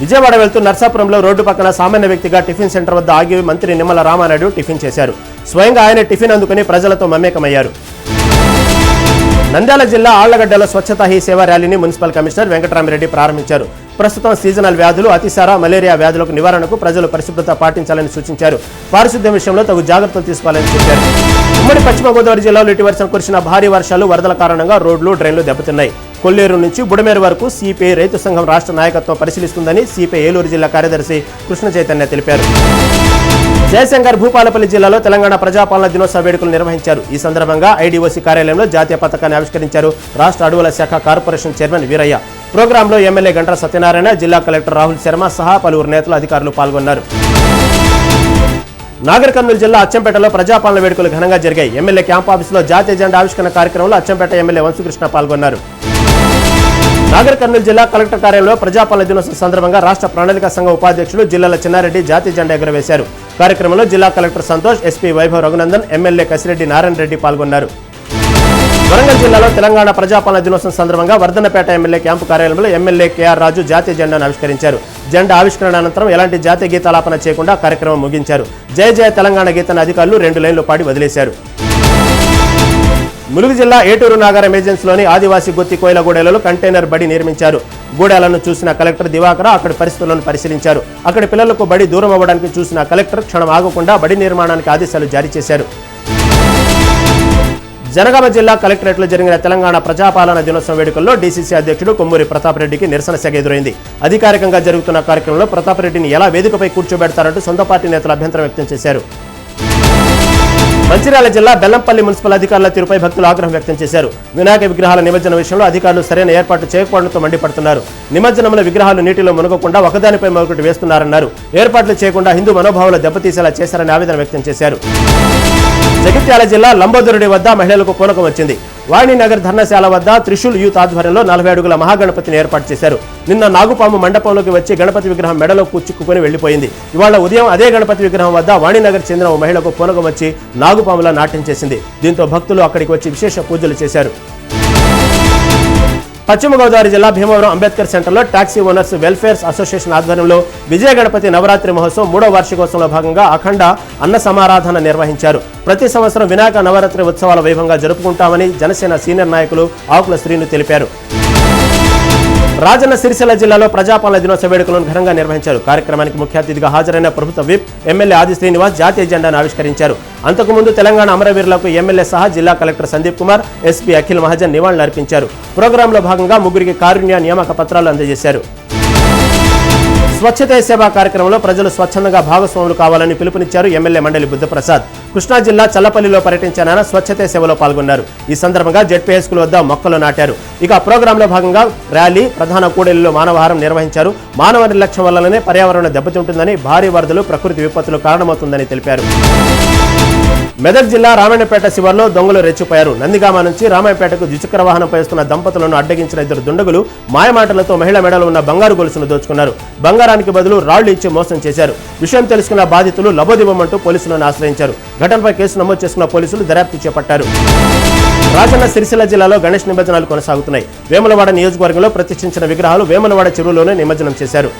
విజయవాడ వెళ్తూ నర్సాపురంలో రోడ్డు పక్కన సామాన్య వ్యక్తిగా టిఫిన్ సెంటర్ వద్ద ఆగి మంత్రి నిమ్మల రామానాయుడు టిఫిన్ చేశారు. స్వయంగా ఆయన టిఫిన్ అందుకుని ప్రజలతో మమేకమయ్యారు. నంద్యాల జిల్లా ఆళ్ళగడ్డలో స్వచ్ఛతా హీ సేవ ర్యాలీని మున్సిపల్ కమిషనర్ వెంకటరామిరెడ్డి ప్రారంభించారు. ప్రస్తుతం సీజనల్ వ్యాధులు అతిసార మలేరియా వ్యాధులకు నివారణకు ప్రజలు పరిశుభ్రత పాటించాలని సూచించారు. పారిశుద్ధ్యం విషయంలో తగు జాగ్రత్తలు తీసుకోవాలని చెప్పారు. ఉమ్మడి పశ్చిమ గోదావరి జిల్లాలో ఇటీవల కురిసిన భారీ వర్షాలు వరదల కారణంగా రోడ్లు డ్రైన్లు దెబ్బతిన్నాయి. కొల్లేరు నుంచి బుడమేరు వరకు సిపిఐ రైతు సంఘం రాష్ట్ర నాయకత్వం పరిశీలిస్తుందని సిపిఐ ఏలూరు జిల్లా కార్యదర్శి కృష్ణ చైతన్య తెలిపారు. జయశంకర్ భూపాలపల్లి జిల్లాలో తెలంగాణ ప్రజాపాలన దినోత్సవ వేడుకలు నిర్వహించారు. ఈ సందర్భంగా ఐడీఓసీ కార్యాలయంలో జాతీయ పథకాన్ని ఆవిష్కరించారు రాష్ట్ర అడవుల శాఖ కార్పొరేషన్ చైర్మన్ వీరయ్య. ప్రోగ్రాంలో ఎమ్మెల్యే గంటా సత్యనారాయణ జిల్లా కలెక్టర్ రాహుల్ శర్మ సహా పలువురు నేతలు అధికారులు పాల్గొన్నారు. నాగర్ కర్నూలు జిల్లా అచ్చంపేటలో ప్రజాపాలన వేడుకలు ఘనంగా జరిగాయి. ఎమ్మెల్యే క్యాంప్ ఆఫీసులో జాతీయ జెండా ఆవిష్కరణ కార్యక్రమంలో అచ్చంపేట ఎమ్మెల్యే వంశకృష్ణ పాల్గొన్నారు. నాగర్ కర్నూలు జిల్లా కలెక్టర్ కార్యాలయంలో ప్రజాపాలన దినోత్సవం సందర్భంగా రాష్ట్ర ప్రణాళిక సంఘ ఉపాధ్యక్షులు జిల్లాల చిన్నారెడ్డి జాతీయ జెండా ఎగురవేశారు. కార్యక్రమంలో జిల్లా collector Santosh SP Vaibhav Raghunandan MLA Kasireddy Narayana Reddy పాల్గొన్నారు. వరంగల్ జిల్లాలో తెలంగాణ ప్రజాపాలన దినోత్సవం సందర్భంగా వర్ధనపేట ఎమ్మెల్యే క్యాంపు కార్యాలయంలో ఎమ్మెల్యే కేఆర్ రాజు జాతీయ జెండాను ఆవిష్కరించారు. జెండా ఆవిష్కరణ అనంతరం ఎలాంటి జాతీయ గీతాలాపన చేయకుండా కార్యక్రమం ముగించారు. జయ జయ తెలంగాణ గీతాన్ని అధికారులు రెండు లైన్లు పాడి వదిలేశారు. ములుగు జిల్లా ఏటూరు నాగర్ ఎమర్జెన్సీలోని ఆదివాసీ గుత్తి కోయిలగూడెలలో కంటైనర్ బడి నిర్మించారు. గూడెలను చూసిన కలెక్టర్ దివాకర అక్కడి పరిస్థితులను పరిశీలించారు. అక్కడి పిల్లలకు బడి దూరం అవ్వడానికి చూసిన కలెక్టర్ క్షణం ఆగకుండా బడి నిర్మాణానికి ఆదేశాలు జారీ చేశారు. జనగామ జిల్లా కలెక్టరేట్లో జరిగిన తెలంగాణ ప్రజాపాలన దినోత్సవం వేడుకల్లో డీసీసీ అధ్యక్షుడు కొమ్మూరి ప్రతాప్ రెడ్డికి నిరసన సెగ ఎదురైంది. అధికారికంగా జరుగుతున్న కార్యక్రమంలో ప్రతాప్ రెడ్డిని ఎలా వేదికపై కూర్చోబెడతారంటూ సొంత పార్టీ నేతలు అభ్యంతరం వ్యక్తం చేశారు. మంచిర్యాల జిల్లా బెల్లంపల్లి మున్సిపల్ అధికారుల తీరుపై భక్తులు ఆగ్రహం వ్యక్తం చేశారు. వినాయక విగ్రహాల నిమజ్జన విషయంలో అధికారులు సరైన ఏర్పాట్లు చేయకపోవడంతో మండిపడుతున్నారు. నిమజ్జనంలో విగ్రహాలు నీటిలో మునగకుండా ఒకదానిపై మరొకటి వేస్తున్నారన్నారు. ఏర్పాట్లు చేయకుండా హిందూ మనోభావాలు దెబ్బతీసేలా చేశారని ఆవేదన వ్యక్తం చేశారు. జగిత్యాల జిల్లా లంబోదరుడి వద్ద మహిళలకు పూనకం వచ్చింది. వాణినగర్ ధర్నశాల వద్ద త్రిశూల్ యూత్ ఆధ్వర్యంలో నలభై అడుగుల మహాగణపతిని ఏర్పాటు చేశారు. నిన్న నాగుపాము మండపంలోకి వచ్చి గణపతి విగ్రహం మెడలో కూర్చుకుని వెళ్ళిపోయింది ఇవాళ ఉదయం అదే గణపతి విగ్రహం వద్ద వాణినగర్ చెందిన ఓ మహిళకు పూనకం వచ్చి నాగుపాములా నాట్యం చేసింది. దీంతో భక్తులు అక్కడికి వచ్చి విశేష పూజలు చేశారు. పశ్చిమ గోదావరి జిల్లా భీమవరం అంబేద్కర్ సెంటర్లో టాక్సీ ఓనర్స్ వెల్ఫేర్స్ అసోసియేషన్ ఆధ్వర్యంలో విజయ గణపతి నవరాత్రి మహోత్సవం మూడో వార్షికోత్సవంలో భాగంగా అఖండ అన్న సమారాధన నిర్వహించారు. ప్రతి సంవత్సరం వినాయక నవరాత్రి ఉత్సవాల వైభవంగా జరుపుకుంటామని జనసేన సీనియర్ నాయకులు ఆకుల శ్రీను తెలిపారు. రాజన్న సిరిసిల్ల జిల్లాలో ప్రజాపాలన దినోత్సవ వేడుకలను ఘనంగా నిర్వహించారు. కార్యక్రమానికి ముఖ్య అతిథిగా హాజరైన ప్రభుత్వ విప్ ఎమ్మెల్యే ఆది శ్రీనివాస్ జాతీయ జెండాను ఆవిష్కరించారు. అంతకుముందు తెలంగాణ అమరవీరులకు ఎమ్మెల్యే సహా జిల్లా కలెక్టర్ సందీప్ కుమార్ ఎస్పీ అఖిల్ మహాజన్ నివాళులర్పించారు. ప్రోగ్రాంలో భాగంగా ముగ్గురికి కారుణ్య నియామక పత్రాలు అందజేశారు. స్వచ్ఛతే సేవా కార్యక్రమంలో ప్రజలు స్వచ్ఛందంగా భాగస్వాములు కావాలని పిలుపునిచ్చారు ఎమ్మెల్యే మండలి బుద్ధప్రసాద్. కృష్ణా జిల్లా చల్లపల్లిలో పర్యటించిన ఆయన స్వచ్ఛతే సేవలో పాల్గొన్నారు. ఈ సందర్భంగా జెడ్పీ స్కూల్ వద్ద మొక్కలు నాటారు. ఇక ప్రోగ్రాంలో భాగంగా ర్యాలీ ప్రధాన కూడలిలో మానవహారం నిర్వహించారు. మానవ నిర్లక్ష్యం వల్లనే పర్యావరణం దెబ్బతింటుందని భారీ వరదలు ప్రకృతి విపత్తులు కారణమవుతుందని తెలిపారు. మెదక్ జిల్లా రామాయణపేట శివార్లో దొంగలు రెచ్చిపోయారు. నందిగామ నుంచి రామాయపేటకు ద్విచక్ర వాహనంపై వస్తున్న దంపతులను అడ్డగించిన ఇద్దరు దుండగులు మాయమాటలతో మహిళ మెడలో ఉన్న బంగారు గొలుసును దోచుకున్నారు. బంగారానికి బదులు రాళ్ళు ఇచ్చి మోసం చేశారు. విషయం తెలుసుకున్న బాధితులు లబోదివ్వమంటూ పోలీసులను ఆశ్రయించారు. ఘటనపై కేసు నమోదు చేసుకున్న పోలీసులు దర్యాప్తు చేపట్టారు. రాజన్న సిరిసిల్ల జిల్లాలో గణేష్ నిమజ్జనాలు కొనసాగుతున్నాయి. వేములవాడ నియోజకవర్గంలో ప్రతిష్ఠించిన విగ్రహాలు వేములవాడ చెరువులోనే నిమజ్జనం చేశారు.